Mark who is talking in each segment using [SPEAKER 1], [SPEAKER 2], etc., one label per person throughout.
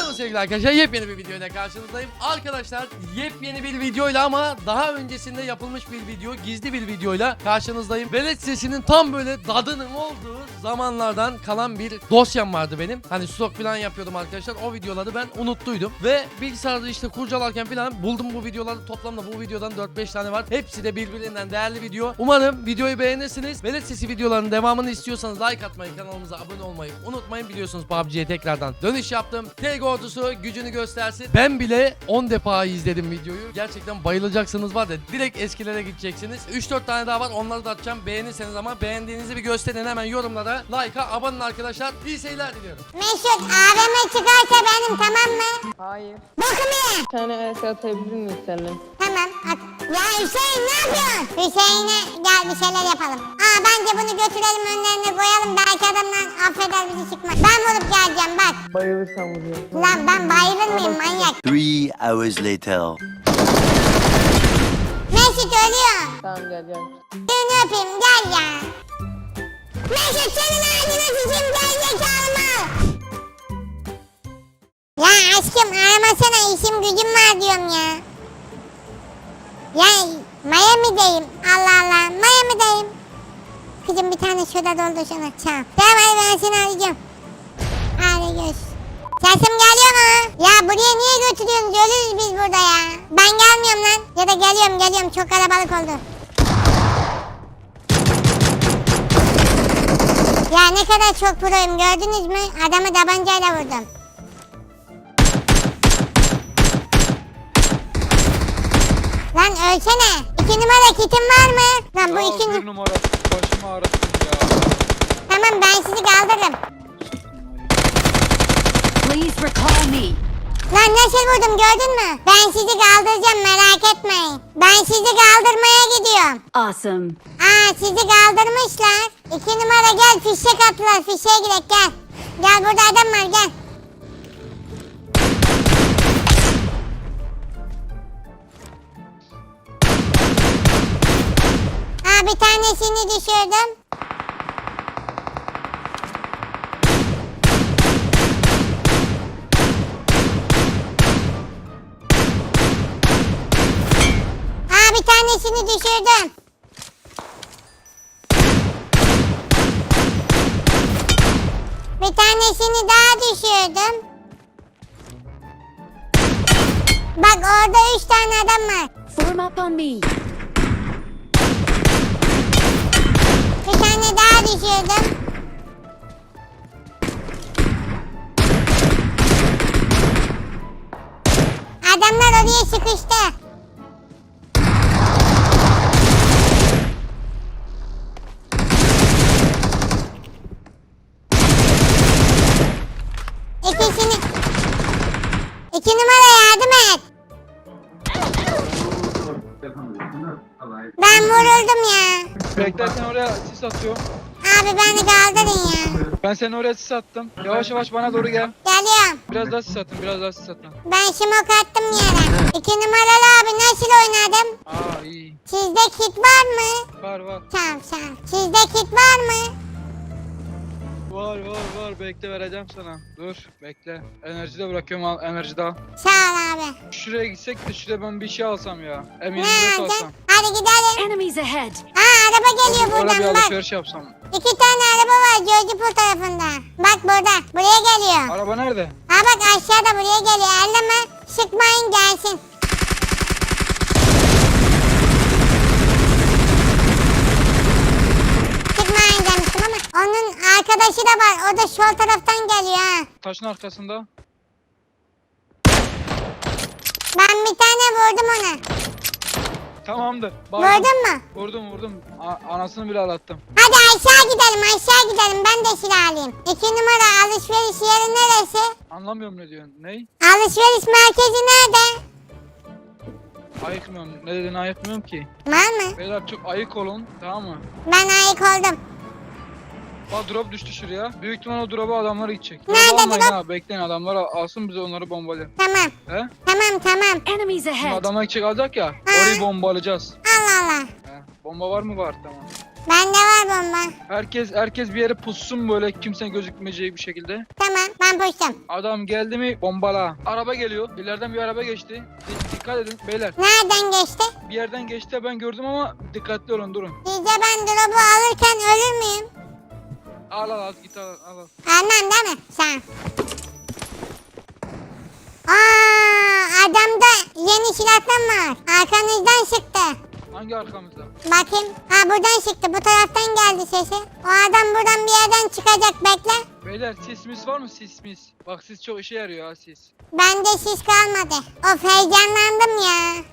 [SPEAKER 1] Merhaba sevgili arkadaşlar yepyeni bir videoyla karşınızdayım. Arkadaşlar yepyeni bir videoyla ama daha öncesinde yapılmış bir video gizli bir videoyla karşınızdayım. Velet sesinin tam böyle dadının olduğu zamanlardan kalan bir dosyam vardı benim. Hani stok falan yapıyordum arkadaşlar o videoları ben unuttuydum. Ve bilgisayarda işte kurcalarken falan buldum bu videoları toplamda bu videodan 4-5 tane var. Hepsi de birbirinden değerli video. Umarım videoyu beğenirsiniz. Velet sesi videolarının devamını istiyorsanız like atmayı kanalımıza abone olmayı unutmayın. Biliyorsunuz PUBG'ye tekrardan dönüş yaptım. TG ordusu gücünü göstersin. Ben bile 10 defa izledim videoyu. Gerçekten bayılacaksınız var da direkt eskilere gideceksiniz. 3-4 tane daha var onları da atacağım. Beğenirseniz ama beğendiğinizi bir gösterin hemen yorumlara. Like'a abone olun arkadaşlar. İyi seyirler diliyorum.
[SPEAKER 2] Mesut AVM çıkarsa benim tamam mı?
[SPEAKER 3] Hayır.
[SPEAKER 2] Bakın ya.
[SPEAKER 3] Bir tane el atabilir miyiz seninle?
[SPEAKER 2] Tamam at. Ya Hüseyin ne yapıyorsun? Hüseyin'e gel bir şeyler yapalım. Bence bunu götürelim önlerine koyalım. Belki adamlar affeder bizi çıkmaz. Ben vurup geleceğim bak.
[SPEAKER 3] Bayılırsam vuruyorum.
[SPEAKER 2] Lan ben bayılır mıyım manyak?
[SPEAKER 4] Three hours later.
[SPEAKER 2] Mesut ölüyor.
[SPEAKER 3] Tamam gel gel.
[SPEAKER 2] Seni öpeyim gel ya. Mesut senin ağzına sıçayım gel zekalı mal. Ya aşkım aramasana işim gücüm var diyorum ya. Ya Miami'deyim. Allah Allah Miami'deyim. Kızım bir tane şurada doldu şuna. Çal. Tamam hadi ben seni arayacağım. Hadi görüşürüz. Sesim geliyor mu? Ya buraya niye götürüyorsunuz? Ölürüz biz burada ya. Ben gelmiyorum lan. Ya da geliyorum geliyorum. Çok kalabalık oldu. Ya ne kadar çok proyum gördünüz mü? Adamı tabancayla vurdum. Lan ölsene. İki numara kitin var mı? Lan bu iki
[SPEAKER 5] numara başımı ağrıttın ya.
[SPEAKER 2] Tamam ben sizi kaldırırım.
[SPEAKER 6] Please recall me.
[SPEAKER 2] Lan nasıl vurdum gördün mü? Ben sizi kaldıracağım merak etmeyin. Ben sizi kaldırmaya gidiyorum.
[SPEAKER 6] Awesome.
[SPEAKER 2] Aa sizi kaldırmışlar. İki numara gel fişek attılar fişeğe girek gel. Gel burada adam var gel. Aa bir tanesini düşürdüm. Aa bir tanesini düşürdüm. Bir tanesini daha düşürdüm. Bak orada üç tane adam var.
[SPEAKER 6] Form up on me.
[SPEAKER 2] Bir tane daha düşürdüm. Adamlar oraya sıkıştı. İkisini... İki numara yardım et. Ben vuruldum ya.
[SPEAKER 5] Bekle sen oraya sis atıyorum.
[SPEAKER 2] Abi beni kaldırın ya.
[SPEAKER 5] Ben seni oraya sis attım. Yavaş yavaş bana doğru gel.
[SPEAKER 2] Geliyorum.
[SPEAKER 5] Biraz daha sis attım, biraz daha sis attım.
[SPEAKER 2] Ben şimok attım yere. İki numaralı abi nasıl oynadım?
[SPEAKER 5] Aa iyi.
[SPEAKER 2] Sizde kit var mı?
[SPEAKER 5] Var var.
[SPEAKER 2] Tamam tamam. Sizde kit var mı?
[SPEAKER 5] Bekle vereceğim sana. Dur bekle. Enerji de bırakıyorum al. Enerji de al.
[SPEAKER 2] Sağ ol abi.
[SPEAKER 5] Şuraya gitsek de şuraya ben bir şey alsam ya.
[SPEAKER 2] Ne
[SPEAKER 5] M24
[SPEAKER 2] alacaksın?
[SPEAKER 5] alsam.
[SPEAKER 2] Hadi gidelim.
[SPEAKER 6] Enemies ahead.
[SPEAKER 2] Aa araba geliyor
[SPEAKER 5] Orada bir
[SPEAKER 2] buradan bak.
[SPEAKER 5] alışveriş yapsam.
[SPEAKER 2] İki tane araba var Gözcüpur tarafında. Bak burada. Buraya geliyor.
[SPEAKER 5] Araba nerede?
[SPEAKER 2] Ha bak aşağıda buraya geliyor. Elleme. Sıkmayın gelsin. Arkadaşı da var. O da sol taraftan geliyor ha.
[SPEAKER 5] Taşın arkasında.
[SPEAKER 2] Ben bir tane vurdum ona.
[SPEAKER 5] Tamamdır.
[SPEAKER 2] Vurdun mu?
[SPEAKER 5] Vurdum vurdum. A- anasını bile ağlattım.
[SPEAKER 2] Hadi aşağı gidelim aşağı gidelim. Ben de silah alayım. İki numara alışveriş yeri neresi?
[SPEAKER 5] Anlamıyorum ne diyorsun. Ney?
[SPEAKER 2] Alışveriş merkezi nerede?
[SPEAKER 5] Ayıkmıyorum. Ne dediğini ayıkmıyorum ki.
[SPEAKER 2] Var mı?
[SPEAKER 5] Beyler çok ayık olun. Tamam mı?
[SPEAKER 2] Ben ayık oldum.
[SPEAKER 5] Bak drop düştü şuraya. Büyük ihtimal o drop'a adamlar gidecek.
[SPEAKER 2] Nerede
[SPEAKER 5] Drop almayın
[SPEAKER 2] drop?
[SPEAKER 5] ha. Bekleyin adamlar alsın bize onları bombalayalım.
[SPEAKER 2] Tamam.
[SPEAKER 5] He?
[SPEAKER 2] Tamam tamam.
[SPEAKER 6] Enemies
[SPEAKER 5] Şimdi
[SPEAKER 6] ahead.
[SPEAKER 5] adamlar gidecek alacak ya. Orayı bombalayacağız.
[SPEAKER 2] Allah Allah.
[SPEAKER 5] He. Bomba var mı? Var tamam.
[SPEAKER 2] Bende var bomba.
[SPEAKER 5] Herkes herkes bir yere pussun böyle kimsenin gözükmeyeceği bir şekilde.
[SPEAKER 2] Tamam ben pustum.
[SPEAKER 5] Adam geldi mi bombala. Araba geliyor. İleriden bir araba geçti. Di- dikkat edin beyler.
[SPEAKER 2] Nereden geçti?
[SPEAKER 5] Bir yerden geçti ben gördüm ama dikkatli olun durun.
[SPEAKER 2] Sizce ben drop'u alırken ölür müyüm?
[SPEAKER 5] Al al al git al al.
[SPEAKER 2] Almam değil mi? Ol. Aa, adamda yeni silahlar var. Arkanızdan çıktı.
[SPEAKER 5] Hangi arkamızda?
[SPEAKER 2] Bakayım. Ha buradan çıktı. Bu taraftan geldi sesi. O adam buradan bir yerden çıkacak bekle.
[SPEAKER 5] Beyler sismis var mı sismis? Bak sis çok işe yarıyor ha sis.
[SPEAKER 2] Bende sis kalmadı. Of heyecanlandım ya.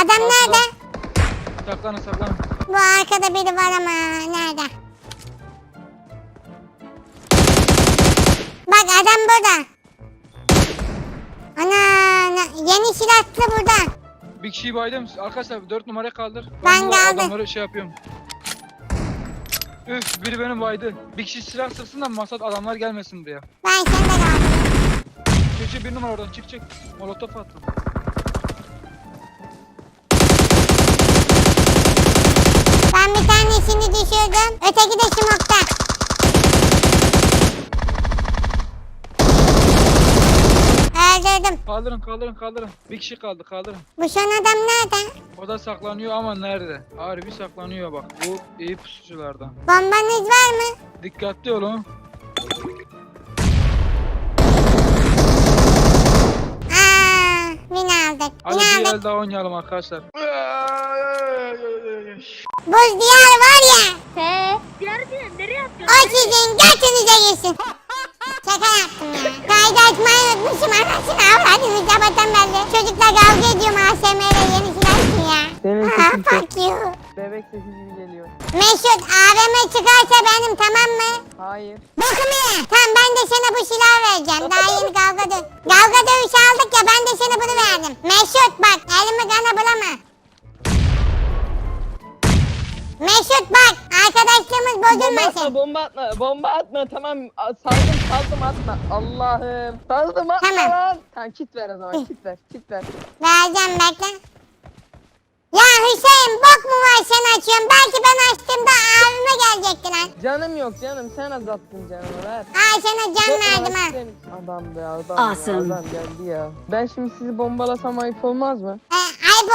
[SPEAKER 2] Adam
[SPEAKER 5] Al,
[SPEAKER 2] nerede?
[SPEAKER 5] Saklanın saklanın.
[SPEAKER 2] Bu arkada biri var ama nerede? Burada. Ana na- yeni silahlı burada.
[SPEAKER 5] Bir kişiyi baydım. Arkadaşlar 4 numara kaldır.
[SPEAKER 2] Ben de aldım.
[SPEAKER 5] adamları şey yapıyorum. Üf biri beni baydı. Bir kişi silah sıksın da masat adamlar gelmesin buraya.
[SPEAKER 2] Ben seni de kaldım.
[SPEAKER 5] Çık çık bir numara oradan çık çık. Molotof attım.
[SPEAKER 2] Ben bir tanesini düşürdüm. Öteki de smokta.
[SPEAKER 5] Kaldırın kaldırın kaldırın. Bir kişi kaldı kaldırın.
[SPEAKER 2] Bu son adam nerede?
[SPEAKER 5] O da saklanıyor ama nerede? Harbi saklanıyor bak. Bu iyi pusuculardan.
[SPEAKER 2] Bombanız var mı?
[SPEAKER 5] Dikkatli olun.
[SPEAKER 2] Aa, win aldık.
[SPEAKER 5] Hadi
[SPEAKER 2] Win
[SPEAKER 5] bir
[SPEAKER 2] aldık.
[SPEAKER 5] el daha oynayalım arkadaşlar.
[SPEAKER 2] Buz diyar var ya.
[SPEAKER 7] He. Diğer diğer nereye atıyorsun?
[SPEAKER 2] O sizin götünüze girsin. Şaka yaptım ya. Kaydı açmayı unutmuşum anasını avradını sabahtan beri. Çocukla kavga ediyorum ASMR'e yeni silah için ya.
[SPEAKER 3] Senin
[SPEAKER 2] Aa,
[SPEAKER 3] sesin çok
[SPEAKER 2] fuck you.
[SPEAKER 3] bebek sesi gibi geliyor.
[SPEAKER 2] Mesut AVM çıkarsa benim tamam mı?
[SPEAKER 3] Hayır.
[SPEAKER 2] Bokumu ye. Tamam ben de sana bu silahı vereceğim. Daha yeni kavga dö Kavga dövüşü aldık ya ben de sana bunu verdim. Mesut bak elimi kana bulama. Mesut bak arkadaşlığımız
[SPEAKER 3] Bomba
[SPEAKER 2] bozulmasın.
[SPEAKER 3] atma, bomba atma, bomba atma. Tamam, a- saldım, saldım atma. Allah'ım. Saldım atma
[SPEAKER 2] Tamam.
[SPEAKER 3] lan. Tamam, kit ver o zaman, kit ver, kit ver.
[SPEAKER 2] Vereceğim bekle. Ya Hüseyin bok mu var sen açıyorsun? Belki ben açtığımda abime gelecekti lan.
[SPEAKER 3] Canım yok canım, sen azalttın canımı ver.
[SPEAKER 2] Aa sana can
[SPEAKER 3] Yok,
[SPEAKER 2] verdim ha.
[SPEAKER 3] Adam be adam
[SPEAKER 6] Awesome.
[SPEAKER 3] ya, adam geldi ya. Ben şimdi sizi bombalasam ayıp olmaz mı?
[SPEAKER 2] Ee, ayıp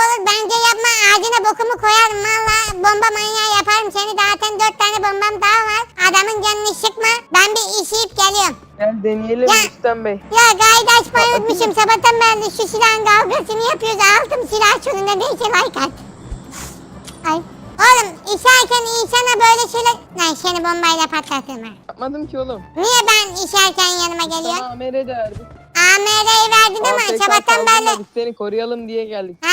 [SPEAKER 2] olur. Bence yapma. Ağzına bokumu koyarım. Valla bomba manyağı yaparım seni. Zaten dört tane bombam daha var. Adamın canını sıkma. Ben bir işeyip geliyorum.
[SPEAKER 3] Gel deneyelim
[SPEAKER 2] Ya.
[SPEAKER 3] Rüstem Bey.
[SPEAKER 2] ya gayet açmayı unutmuşum. sabahtan beri şu silahın kavgasını yapıyoruz. Aldım silah çölünde neyse like at. Ay. Oğlum işerken insana böyle şeyler lan seni bombayla patlatırım ha.
[SPEAKER 3] Yapmadım ki oğlum.
[SPEAKER 2] niye ben işerken yanıma geliyor
[SPEAKER 3] Sana amere de verdik.
[SPEAKER 2] AMR'yi verdin ama sabahtan beri
[SPEAKER 3] kaldırmadık, Seni koruyalım diye geldik.
[SPEAKER 2] ha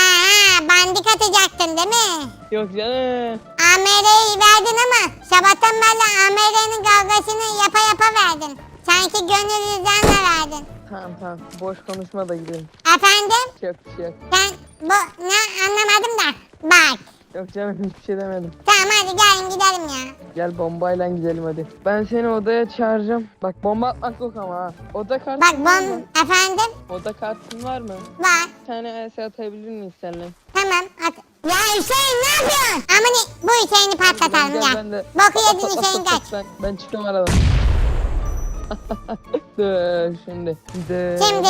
[SPEAKER 2] bandik atacaktın değil mi
[SPEAKER 3] Yok canım.
[SPEAKER 2] AMR'yi verdin ama sabahtan beri AMR'nin kavgasını yapa yapa verdin. Sanki gönül rızanla verdin.
[SPEAKER 3] Tamam tamam. Boş konuşma da gidelim.
[SPEAKER 2] Efendim
[SPEAKER 3] bir şey yok.
[SPEAKER 2] sen bu ne anlamadım da bak.
[SPEAKER 3] Yok canım hiçbir şey demedim.
[SPEAKER 2] Tamam hadi gelin gidelim ya.
[SPEAKER 3] Gel bombayla gidelim hadi. Ben seni odaya çağıracağım. Bak bomba atmak yok ama ha. Oda kartın
[SPEAKER 2] Bak
[SPEAKER 3] var mı?
[SPEAKER 2] bom efendim
[SPEAKER 3] Oda kartın var mı?
[SPEAKER 2] var.
[SPEAKER 3] Bir tane ES atabilir miyiz seninle?
[SPEAKER 2] Tamam at. Ya Hüseyin ne yapıyorsun? Ama ne, bu Hüseyin'i patlatalım
[SPEAKER 3] Gel,
[SPEAKER 2] ya.
[SPEAKER 3] ben de-
[SPEAKER 2] Boku yedin Hüseyin kaç.
[SPEAKER 3] Ben, ben çıkıyorum aradan. Dur şimdi. Dur.
[SPEAKER 2] Şimdi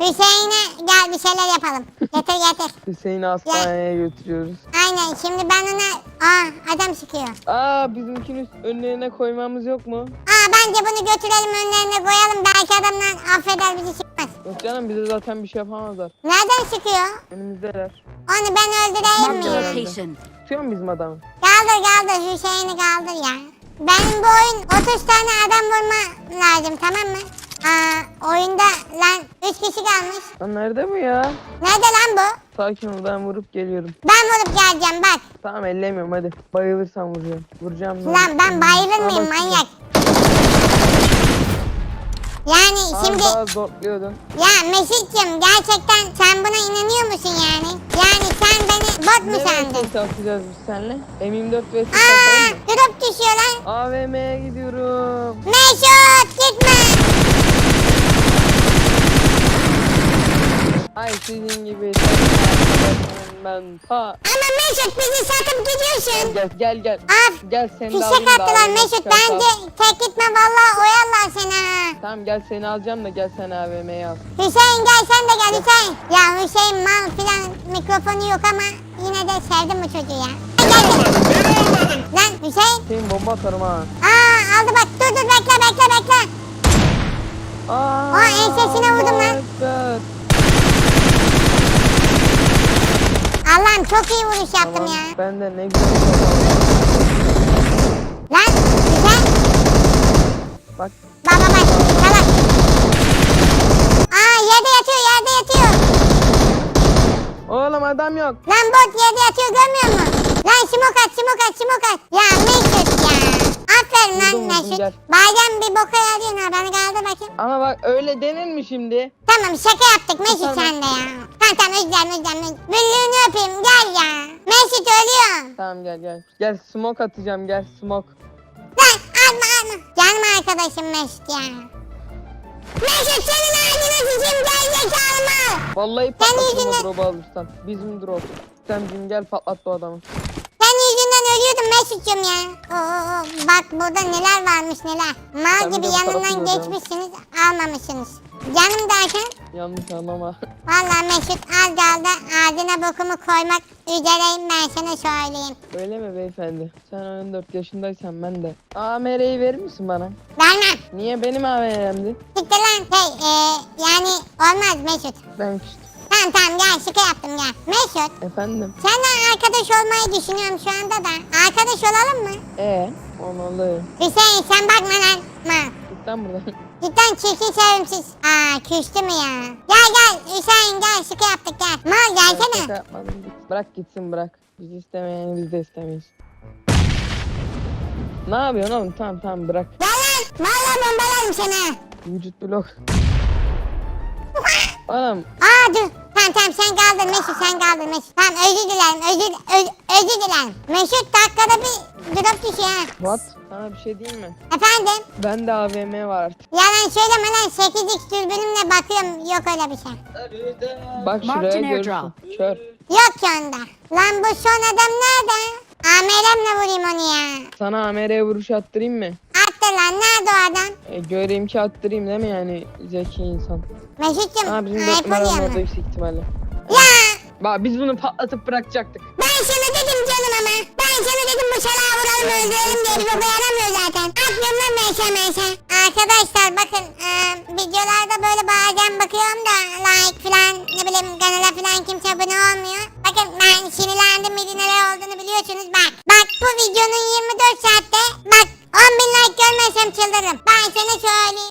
[SPEAKER 2] Hüseyin'e gel bir şeyler yapalım. Getir getir.
[SPEAKER 3] Hüseyin'i hastaneye götürüyoruz.
[SPEAKER 2] Aynen şimdi ben ona... Aa adam sıkıyor.
[SPEAKER 3] Aa bizimkini önlerine koymamız yok mu?
[SPEAKER 2] Aa bence bunu götürelim önlerine koyalım. Belki adamlar affeder bizi çıkmaz.
[SPEAKER 3] Yok canım bize zaten bir şey yapamazlar.
[SPEAKER 2] Nereden sıkıyor?
[SPEAKER 3] Önümüzdeler.
[SPEAKER 2] Onu ben öldüreyim
[SPEAKER 6] Marked
[SPEAKER 2] mi?
[SPEAKER 6] a
[SPEAKER 2] ya?
[SPEAKER 6] location.
[SPEAKER 3] Tutuyor mu bizim adamı?
[SPEAKER 2] Kaldır kaldır Hüseyin'i kaldır ya. Benim bu oyun 30 tane adam vurma lazım tamam mı? Aa oyunda lan 3 kişi kalmış.
[SPEAKER 3] Lan nerede bu ya?
[SPEAKER 2] Nerede lan bu?
[SPEAKER 3] Sakin ol ben vurup geliyorum.
[SPEAKER 2] Ben vurup geleceğim bak.
[SPEAKER 3] Tamam ellemiyorum hadi. Bayılırsam vuracağım. Vuracağım.
[SPEAKER 2] Lan ben bayılır mıyım manyak? Yani şimdi
[SPEAKER 3] daha zorluyordun.
[SPEAKER 2] ya Mesut'cum gerçekten sen buna inanıyor musun yani? Yani sen beni bot mu
[SPEAKER 3] Ne
[SPEAKER 2] sandın?
[SPEAKER 3] vs atacağız biz seninle? M24 vs
[SPEAKER 2] Aa drop düşüyor lan.
[SPEAKER 3] AVM'ye gidiyorum.
[SPEAKER 2] Mesut gitme.
[SPEAKER 3] Ay sizin gibi arkadaşlarım ben çanta.
[SPEAKER 2] Ama Mesut bizi satıp gidiyorsun.
[SPEAKER 3] Gel gel gel.
[SPEAKER 2] Af.
[SPEAKER 3] Gel seni de
[SPEAKER 2] Fişek
[SPEAKER 3] alayım da
[SPEAKER 2] attılar
[SPEAKER 3] AVM
[SPEAKER 2] Mesut.
[SPEAKER 3] çanta.
[SPEAKER 2] Bence tek gitme vallahi oyarlar seni ha.
[SPEAKER 3] Tamam gel seni alacağım da gel sen AVM'ye al.
[SPEAKER 2] Hüseyin gel sen de gel Hüseyin. Ya Hüseyin mal filan mikrofonu yok ama yine de sevdim bu çocuğu ya. Gel gel. Lan Hüseyin.
[SPEAKER 3] Senin bomba atarım ha.
[SPEAKER 2] Aa aldı bak dur dur bekle bekle bekle.
[SPEAKER 3] Aa,
[SPEAKER 2] Aa, ensesine vurdum lan.
[SPEAKER 3] Evet.
[SPEAKER 2] Allah'ım çok iyi vuruş yaptım
[SPEAKER 3] Tamam,
[SPEAKER 2] ya.
[SPEAKER 3] Ben de ne güzel
[SPEAKER 2] Lan Hüseyin.
[SPEAKER 3] Bak
[SPEAKER 2] Baba bak salak. Aa yerde yatıyor yerde yatıyor.
[SPEAKER 3] Oğlum adam yok.
[SPEAKER 2] Lan bot yerde yatıyor görmüyor musun? Lan smoke at smoke at smoke at. Ya Mesut Aferin lan Mesut.
[SPEAKER 3] gel.
[SPEAKER 2] Bazen bir boka yarıyorsun ha beni kaldır bakayım.
[SPEAKER 3] Ama bak öyle denir mi şimdi?
[SPEAKER 2] Tamam şaka yaptık Mesut
[SPEAKER 3] Tamam.
[SPEAKER 2] sen de ya. Tamam tamam özür dilerim. Büllüğünü öpeyim gel ya. Mesut ölüyor.
[SPEAKER 3] Tamam gel gel. Gel smoke atacağım gel smoke.
[SPEAKER 2] Lan alma alma. Canım arkadaşım Mesut ya. Mesut senin ağzına sıçayım gel zekalı mal.
[SPEAKER 3] Vallahi patlatırım o
[SPEAKER 2] yüzünden-
[SPEAKER 3] drop'u alırsan. Bizim drop. Sen bizim gel patlat bu adamı.
[SPEAKER 2] Ölüyordum Mesut'cum ya. Oo, bak burada neler varmış neler. Mal
[SPEAKER 3] Sen
[SPEAKER 2] gibi yanından geçmişsiniz almamışsınız. Canım derken
[SPEAKER 3] Yanlış anlama.
[SPEAKER 2] Vallahi Mesut az kaldı ağzına bokumu koymak üzereyim ben sana söyleyeyim.
[SPEAKER 3] Öyle mi beyefendi? Sen 14 yaşındaysan ben de. AMR'yi verir misin bana?
[SPEAKER 2] Vermem.
[SPEAKER 3] Niye benim AMR'mdi?
[SPEAKER 2] Siktir lan şey e, yani olmaz Mesut.
[SPEAKER 3] Ben küstüm.
[SPEAKER 2] Tamam tamam gel şaka yaptım gel. Mesut
[SPEAKER 3] Efendim?
[SPEAKER 2] seninle arkadaş olmayı düşünüyorum şu anda da. Arkadaş olalım mı?
[SPEAKER 3] Ee, onalı.
[SPEAKER 2] Hüseyin sen bakma lan. Ma.
[SPEAKER 3] Git lan buradan.
[SPEAKER 2] Cidden çirkin sevimsiz. Aa küstü mü ya? Gel gel Hüseyin gel şaka yaptık gel. Mal
[SPEAKER 3] şaka
[SPEAKER 2] gelsene.
[SPEAKER 3] yapmadım. Git. Bırak gitsin bırak. Biz istemeyeni biz de istemeyiz. Ne yapıyorsun oğlum? Tamam tamam bırak.
[SPEAKER 2] Gel lan. Valla bombalarım seni.
[SPEAKER 3] Vücut blok. Oğlum
[SPEAKER 2] Aa dur. Tamam tamam sen kaldın Mesut sen kaldın Mesut. Tamam özür dilerim özür, öz, özür dilerim. Mesut dakikada bir drop düşüyor ha.
[SPEAKER 3] what? Sana bir şey diyeyim mi?
[SPEAKER 2] Efendim?
[SPEAKER 3] Bende AVM var artık.
[SPEAKER 2] Yalan söyleme lan 8x dürbünümle bakıyorum yok öyle bir şey.
[SPEAKER 3] Bak şuraya görürsün. Kör.
[SPEAKER 2] Yok ki onda. Lan bu son adam nerede? Ameremle vurayım onu ya.
[SPEAKER 3] Sana AMR'ye vuruş attırayım mı?
[SPEAKER 2] Attı lan nerede o adam?
[SPEAKER 3] E, göreyim ki attırayım değil mi yani zeki insan?
[SPEAKER 2] Mesut'cum
[SPEAKER 3] Aa bizim dört numara
[SPEAKER 2] oluyor
[SPEAKER 3] olmadı yüksek ihtimalle.
[SPEAKER 2] Ya
[SPEAKER 3] Bak biz bunu patlatıp bırakacaktık.
[SPEAKER 2] ben sana dedim canım ama. Ben sana dedim bu salağı vuralım öldürelim diye bir baba yaramıyor zaten. Atmıyorum lan meşe meşe. Arkadaşlar bakın e, videolarda böyle bazen bakıyorum da like falan ne bileyim kanala falan kimse abone olmuyor. Bakın ben sinirlendim miydi neler olduğunu biliyorsunuz bak. Bak bu videonun 24 saatte bak 10 bin like görmezsem çıldırırım. Ben sana söyleyeyim.